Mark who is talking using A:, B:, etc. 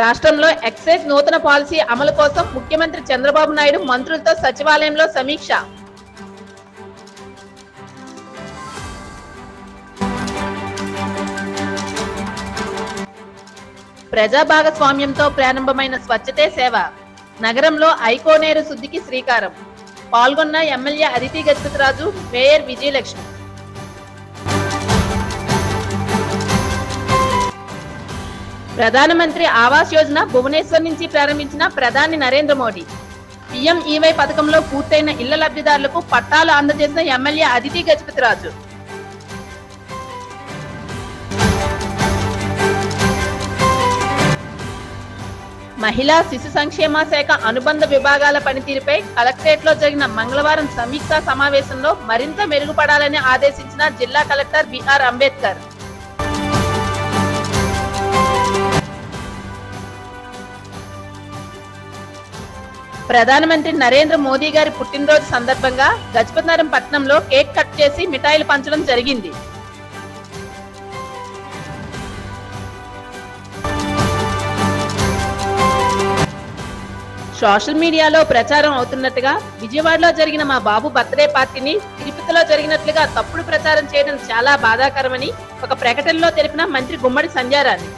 A: రాష్ట్రంలో ఎక్సైజ్ నూతన పాలసీ అమలు కోసం ముఖ్యమంత్రి చంద్రబాబు నాయుడు మంత్రులతో సచివాలయంలో సమీక్ష. ప్రజా భాగస్వామ్యంతో ప్రారంభమైన స్వచ్ఛతే సేవ. నగరంలో ఐకోనేరు శుద్ధికి శ్రీకారం. పాల్గొన్న ఎమ్మెల్యే అదితి గజపతిరాజు మేయర్ విజయలక్ష్మి. ప్రధానమంత్రి ఆవాస్ యోజన భువనేశ్వర్ నుంచి ప్రారంభించిన ప్రధాని నరేంద్ర మోడీ. పిఎంఈవై పథకంలో పూర్తయిన ఇళ్ళ లబ్ధిదారులకు పట్టాలు అందజేసిన ఎమ్మెల్యే అదితి గజపతిరాజు. మహిళా శిశు సంక్షేమ శాఖ అనుబంధ విభాగాల పనితీరుపై కలెక్టరేట్లో జరిగిన మంగళవారం సమీక్షా సమావేశంలో మరింత మెరుగుపడాలని ఆదేశించిన జిల్లా కలెక్టర్ బిఆర్ అంబేద్కర్. ప్రధానమంత్రి నరేంద్ర మోదీ గారి పుట్టినరోజు సందర్భంగా గజపతినగరం పట్టణంలో కేక్ కట్ చేసి మిఠాయిలు పంచడం జరిగింది. సోషల్ మీడియాలో ప్రచారం అవుతున్నట్టుగా విజయవాడలో జరిగిన మా బాబు బర్త్డే పార్టీని తిరుపతిలో జరిగినట్లుగా తప్పుడు ప్రచారం చేయడం చాలా బాధాకరమని ఒక ప్రకటనలో తెలిపిన మంత్రి గుమ్మడి సంజారాణి.